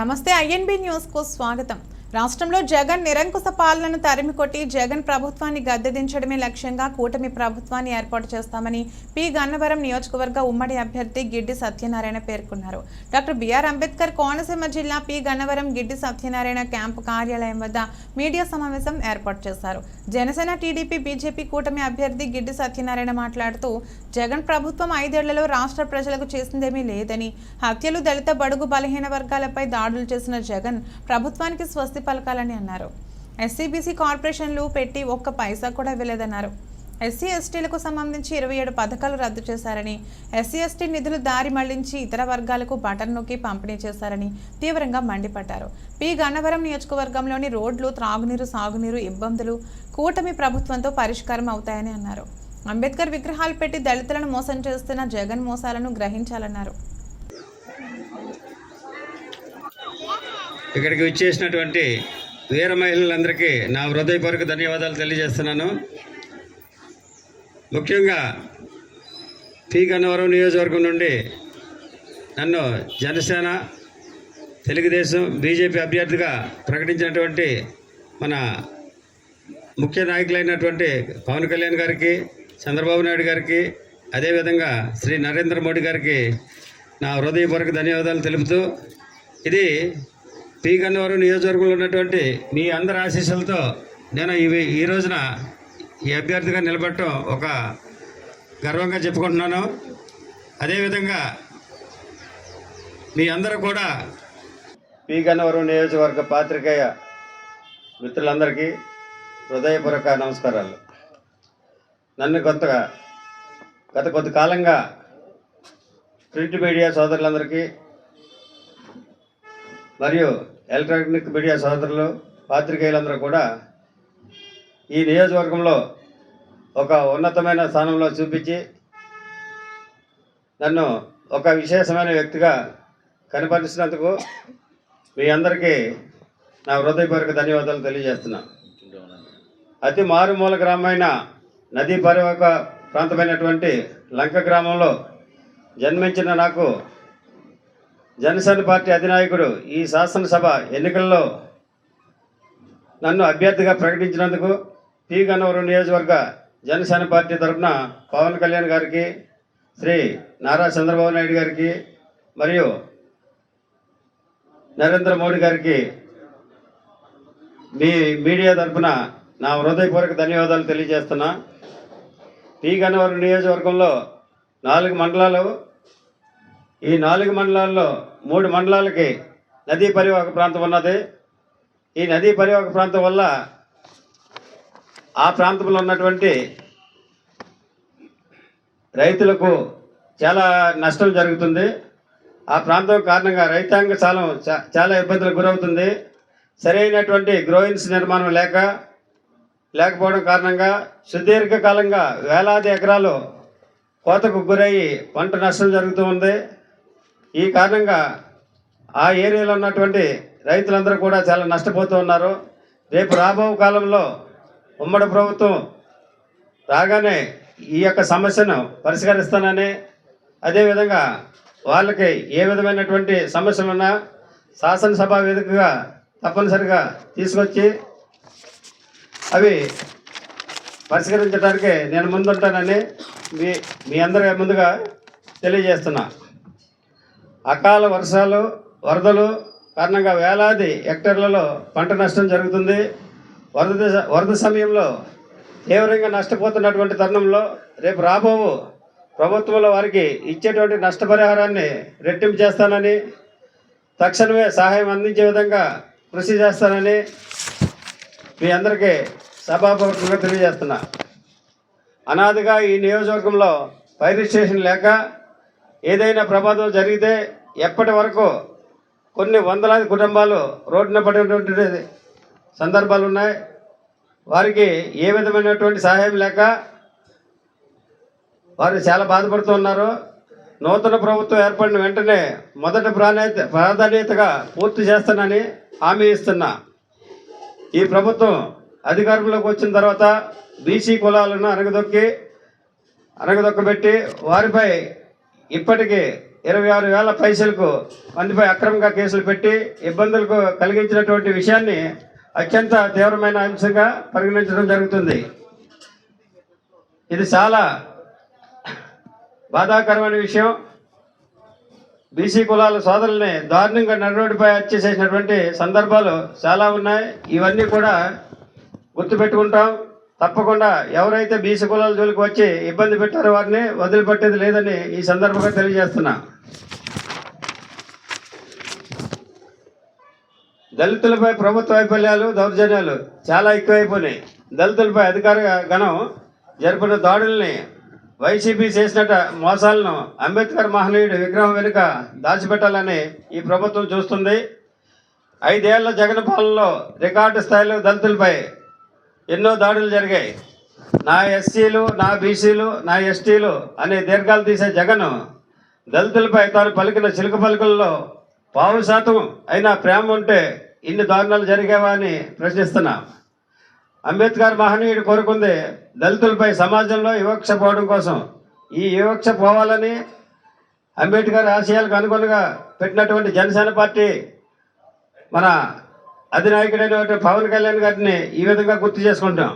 నమస్తే ఐఎన్బి న్యూస్కు స్వాగతం. రాష్ట్రంలో జగన్ నిరంకుశ పాలనను తరిమికొట్టి జగన్ ప్రభుత్వాన్ని గద్దెదించడమే లక్ష్యంగా కూటమి ప్రభుత్వాన్ని ఏర్పాటు చేస్తామని పి. గన్నవరం నియోజకవర్గ ఉమ్మడి అభ్యర్థి గిడ్డి సత్యనారాయణ పేర్కొన్నారు. డాక్టర్ బిఆర్ అంబేద్కర్ కోనసీమ జిల్లా పి. గన్నవరం గిడ్డి సత్యనారాయణ క్యాంపు కార్యాలయం వద్ద మీడియా సమావేశం ఏర్పాటు చేశారు. జనసేన టీడీపీ బీజేపీ కూటమి అభ్యర్థి గిడ్డి సత్యనారాయణ మాట్లాడుతూ జగన్ ప్రభుత్వం ఐదేళ్ళలో రాష్ట్ర ప్రజలకు చేసిందేమీ లేదని హత్యలు దళిత బడుగు బలహీన వర్గాలపై దాడులు చేసిన జగన్ ప్రభుత్వానికి స్వస్తి పలకాలని అన్నారు. ఎస్సీబీసీ కార్పొరేషన్లు పెట్టి ఒక్క పైసా కూడా ఇవ్వలేదన్నారు. ఎస్సీ ఎస్టీలకు సంబంధించి ఇరవై ఏడు పథకాలు రద్దు చేశారని ఎస్సీ ఎస్టీ నిధులు దారి మళ్ళించి ఇతర వర్గాలకు బటన్ నొక్కి పంపిణీ చేశారని తీవ్రంగా మండిపడ్డారు. పి. గన్నవరం నియోజకవర్గంలోని రోడ్లు త్రాగునీరు సాగునీరు ఇబ్బందులు కూటమి ప్రభుత్వంతో పరిష్కారం అవుతాయని అన్నారు. అంబేద్కర్ విగ్రహాలు పెట్టి దళితులను మోసం చేస్తున్న జగన్ మోసాలను గ్రహించాలన్నారు. ఇక్కడికి విచ్చేసినటువంటి వీర మహిళలందరికీ నా హృదయపూర్వక ధన్యవాదాలు తెలియజేస్తున్నాను. ముఖ్యంగా పి గన్నవరం నియోజకవర్గం నుండి నన్ను జనసేన తెలుగుదేశం బీజేపీ అభ్యర్థిగా ప్రకటించినటువంటి మన ముఖ్య నాయకులైనటువంటి పవన్ కళ్యాణ్ గారికి చంద్రబాబు నాయుడు గారికి అదేవిధంగా శ్రీ నరేంద్ర మోడీ గారికి నా హృదయపూర్వక ధన్యవాదాలు తెలుపుతూ ఇది పి గన్నవరం నియోజకవర్గంలో ఉన్నటువంటి మీ అందరి ఆశీస్సులతో నేను ఇవి ఈ రోజున ఈ అభ్యర్థిగా నిలబడటం ఒక గర్వంగా చెప్పుకుంటున్నాను. అదేవిధంగా మీ అందరూ కూడా పి గన్నవరం నియోజకవర్గ పాత్రికేయ మిత్రులందరికీ హృదయపూర్వక నమస్కారాలు. నన్ను కొత్తగా గత కొద్ది కాలంగా ప్రింట్ మీడియా సోదరులందరికీ మరియు ఎలక్ట్రానిక్ మీడియా సోదరులు పాత్రికేయులందరూ కూడా ఈ నియోజకవర్గంలో ఒక ఉన్నతమైన స్థానంలో చూపించి నన్ను ఒక విశేషమైన వ్యక్తిగా కనపరిచినందుకు మీ అందరికీ నా హృదయపూర్వక ధన్యవాదాలు తెలియజేస్తున్నా. అతి మారుమూల గ్రామమైన నదీ పరివాహక ప్రాంతమైనటువంటి లంక గ్రామంలో జన్మించిన నాకు జనసేన పార్టీ అధినాయకుడు ఈ శాసనసభ ఎన్నికల్లో నన్ను అభ్యర్థిగా ప్రకటించినందుకు పి గన్నవరం నియోజకవర్గ జనసేన పార్టీ తరఫున పవన్ కళ్యాణ్ గారికి శ్రీ నారా చంద్రబాబు నాయుడు గారికి మరియు నరేంద్ర మోడీ గారికి మీ మీడియా తరఫున నా హృదయపూర్వక ధన్యవాదాలు తెలియజేస్తున్నా. పి గన్నవరం నియోజకవర్గంలో నాలుగు మండలాలు ఈ నాలుగు మండలాల్లో మూడు మండలాలకి నదీ పరివాహక ప్రాంతం ఉన్నది. ఈ నదీ పరివాహక ప్రాంతం వల్ల ఆ ప్రాంతంలో ఉన్నటువంటి రైతులకు చాలా నష్టం జరుగుతుంది. ఆ ప్రాంతం కారణంగా రైతాంగ చాలా చాలా ఇబ్బందులకు గురవుతుంది. సరైనటువంటి గ్రోయిన్స్ నిర్మాణం లేక లేకపోవడం కారణంగా సుదీర్ఘకాలంగా వేలాది ఎకరాలు కోతకు గురయ్యి పంట నష్టం జరుగుతూ ఉంది. ఈ కారణంగా ఆ ఏరియాలో ఉన్నటువంటి రైతులందరూ కూడా చాలా నష్టపోతూ ఉన్నారు. రేపు రాబో కాలంలో ఉమ్మడి ప్రభుత్వం రాగానే ఈ యొక్క సమస్యను పరిష్కరిస్తానని అదేవిధంగా వాళ్ళకి ఏ విధమైనటువంటి సమస్యలు ఉన్నా శాసనసభ వేదికగా తప్పనిసరిగా తీసుకొచ్చి అవి పరిష్కరించడానికి నేను ముందుంటానని మీ మీ అందరి ముందుగా తెలియజేస్తున్నా. అకాల వర్షాలు వరదలు కారణంగా వేలాది హెక్టార్లలో పంట నష్టం జరుగుతుంది. వరద వరద సమయంలో తీవ్రంగా నష్టపోతున్నటువంటి తరుణంలో రేపు రాబో ప్రభుత్వంలో వారికి ఇచ్చేటువంటి నష్టపరిహారాన్ని రెట్టింపు చేస్తానని తక్షణమే సహాయం అందించే విధంగా కృషి చేస్తానని మీ అందరికీ సభాపూర్వకంగా తెలియజేస్తున్నా. అనాదిగా ఈ నియోజకవర్గంలో ఫైర్ స్టేషన్ లేక ఏదైనా ప్రమాదం జరిగితే ఎప్పటి వరకు కొన్ని వందలాది కుటుంబాలు రోడ్డున పడినటువంటి సందర్భాలు ఉన్నాయి. వారికి ఏ విధమైనటువంటి సహాయం లేక వారు చాలా బాధపడుతూ ఉన్నారు. నూతన ప్రభుత్వం ఏర్పడిన వెంటనే మొదటి ప్రాధాన్యత ప్రాధాన్యతగా పూర్తి చేస్తానని హామీ ఇస్తున్నా. ఈ ప్రభుత్వం అధికారంలోకి వచ్చిన తర్వాత బీసీ కులాలను అణగదొక్కి అణగదొక్కబెట్టి వారిపై ఇప్పటికీ ఇరవై ఆరు వేల పైసలకు మందిపై అక్రమంగా కేసులు పెట్టి ఇబ్బందులకు కలిగించినటువంటి విషయాన్ని అత్యంత తీవ్రమైన అంశంగా పరిగణించడం జరుగుతుంది. ఇది చాలా బాధాకరమైన విషయం. బీసీ కులాల సోదరుల్ని దారుణంగా నడరోడ్డుపై హత్య చేసినటువంటి సందర్భాలు చాలా ఉన్నాయి. ఇవన్నీ కూడా గుర్తుపెట్టుకుంటాం. తప్పకుండా ఎవరైతే బీసీ కులాల జోలికి వచ్చి ఇబ్బంది పెట్టారో వారిని వదిలిపెట్టేది లేదని ఈ సందర్భంగా తెలియజేస్తున్నా. దళితులపై ప్రభుత్వ వైఫల్యాలు దౌర్జన్యాలు చాలా ఎక్కువైపోయినాయి. దళితులపై అధికార గణం జరిపిన దాడుల్ని వైసీపీ చేసినట్ట మోసాలను అంబేద్కర్ మహనీయుడి విగ్రహం వెనుక దాచిపెట్టాలని ఈ ప్రభుత్వం చూస్తుంది. ఐదేళ్ళ జగన్ పాలనలో రికార్డు స్థాయిలో దళితులపై ఎన్నో దాడులు జరిగాయి. నా ఎస్సీలు నా బీసీలు నా ఎస్టీలు అనే దీర్ఘాలు తీసే జగన్ దళితులపై తాను పలికిన చిలుక పలుకుల్లో పావు శాతం అయినా ప్రేమ ఉంటే ఇన్ని దారుణాలు జరిగేవా అని ప్రశ్నిస్తున్నా. అంబేద్కర్ మహనీయుడు కోరుకుంది దళితులపై సమాజంలో వివక్ష పోవడం కోసం. ఈ వివక్ష పోవాలని అంబేద్కర్ ఆశయాలకు అనుగుణంగా పెట్టినటువంటి జనసేన పార్టీ మన అధినాయకుడైనటువంటి పవన్ కళ్యాణ్ గారిని ఈ విధంగా గుర్తు చేసుకుంటాం.